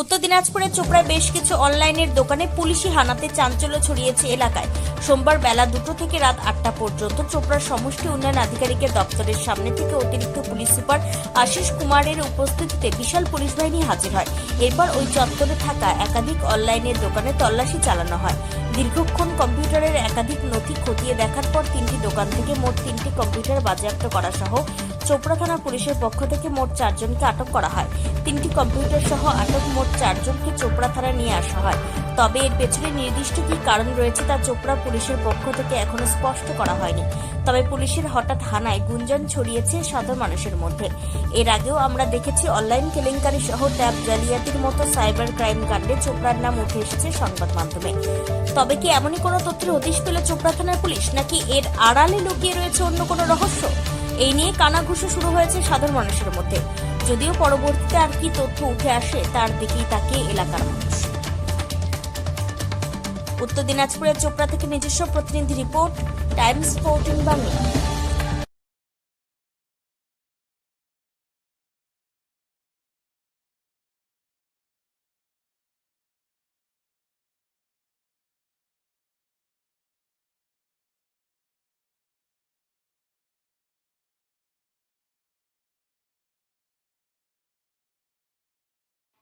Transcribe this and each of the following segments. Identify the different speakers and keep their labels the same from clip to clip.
Speaker 1: উত্তর দিনাজপুরের চোপড়ায় বেশ কিছু অনলাইনের দোকানে পুলিশি হানাতে চাঞ্চল্য ছড়িয়েছে এলাকায়। সোমবার বেলা দুটো থেকে রাত আটটা পর্যন্ত চোপড়ার সমষ্টি উন্নয়ন আধিকারিকের দপ্তরের সামনে থেকে অতিরিক্ত পুলিশ সুপার আশিস কুমারের উপস্থিতিতে বিশাল পুলিশ বাহিনী হাজির হয়। এরপর ওই চত্বরে থাকা একাধিক অনলাইনের দোকানে তল্লাশি চালানো হয়। দীর্ঘক্ষণ কম্পিউটারের একাধিক নথি খতিয়ে দেখার পর তিনটি দোকান থেকে মোট তিনটি কম্পিউটার বাজেয়াপ্ত করা সহ চোপড়া থানা পুলিশের পক্ষ থেকে মোট চারজনকে আটক করা হয়। তিনটি কম্পিউটার সহ আটক মোট চারজনকে চোপড়া থানায় নিয়ে আসা হয়। তবে এর পেছনে নির্দিষ্ট কী কারণ রয়েছে তা চোপড়া পুলিশের পক্ষ থেকে এখনও স্পষ্ট করা হয়নি। তবে পুলিশের হঠাৎ হানায় গুঞ্জন ছড়িয়েছে সাধারণ মানুষের মধ্যে। এর আগেও আমরা দেখেছি অনলাইন কেলেঙ্কারি সহ ট্যাব জালিয়াতির মতো সাইবার ক্রাইম কাণ্ডে চোপড়ার নাম উঠে এসেছে সংবাদ মাধ্যমে। তবে কি এমনই কোনো তথ্যের হদিশ পেল চোপড়া থানার পুলিশ? নাকি এর আড়ালে লুকিয়ে রয়েছে অন্য কোনো রহস্য? এই নিয়ে কানাঘুষো শুরু হয়েছে সাধারণ মানুষের মধ্যে। যদিও পরবর্তীতে আর কি তথ্য উঠে আসে, তার দিকেই তাকে এলাকার মানুষ। উত্তর দিনাজপুরের চোপড়া থেকে নিজস্ব প্রতিনিধি রিপোর্ট, টাইমস ফোরটিন বাংলা।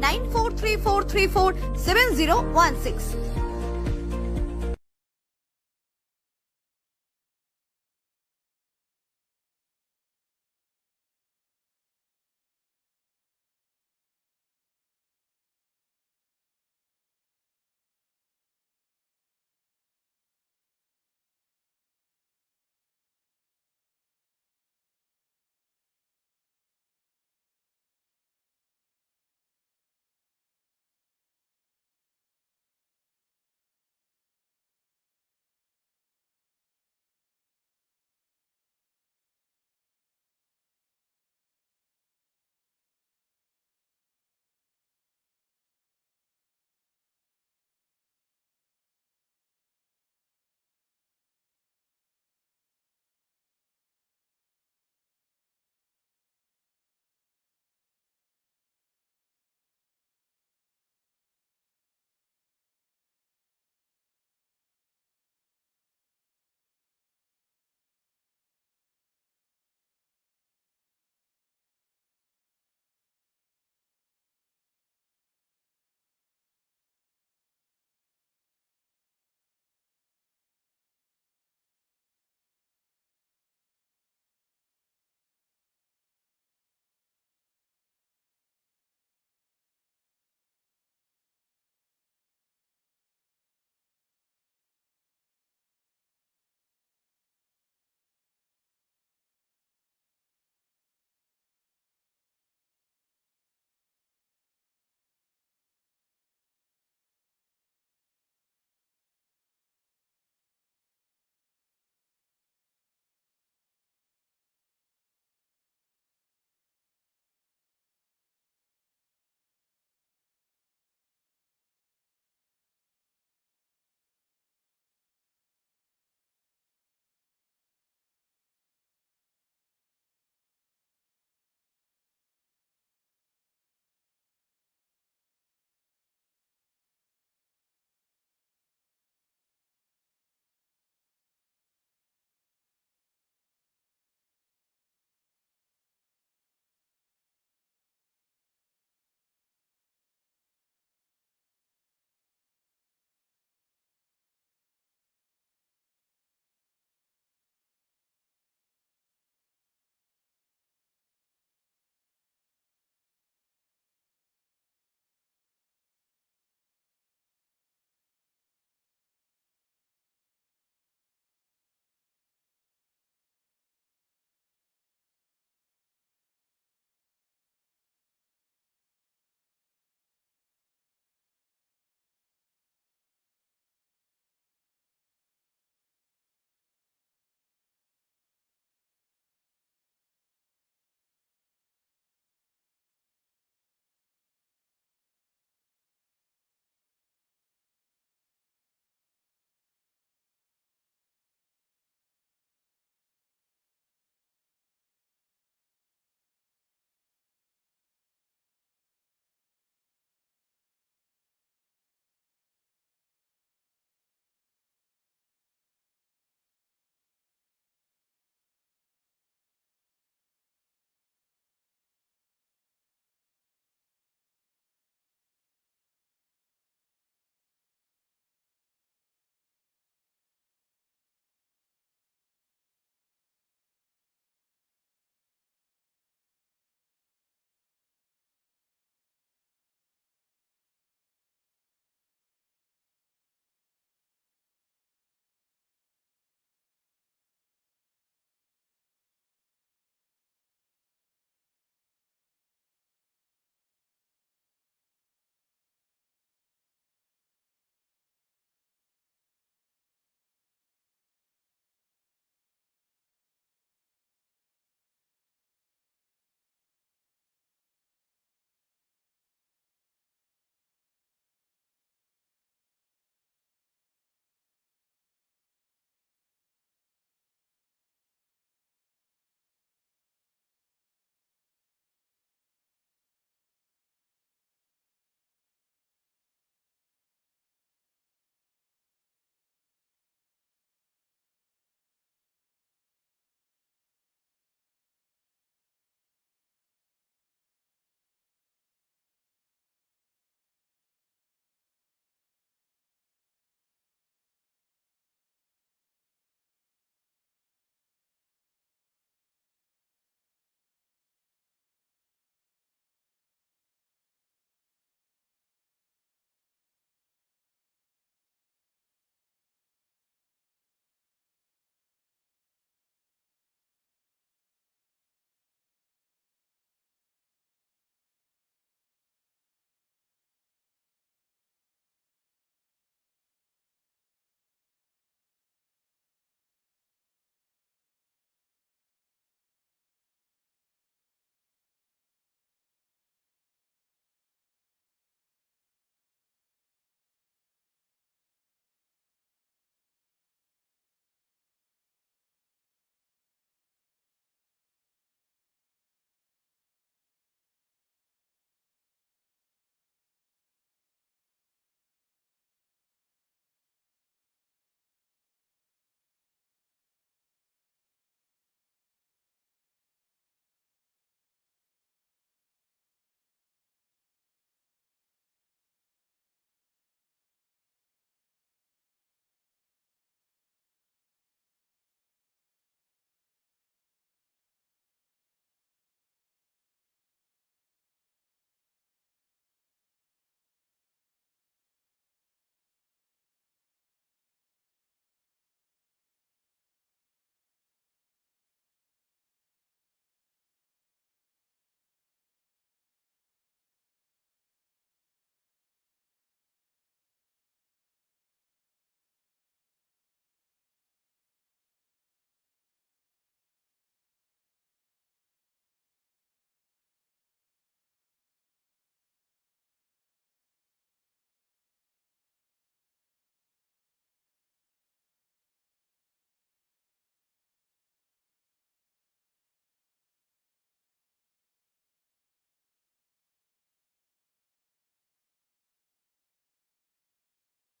Speaker 2: 9434347016.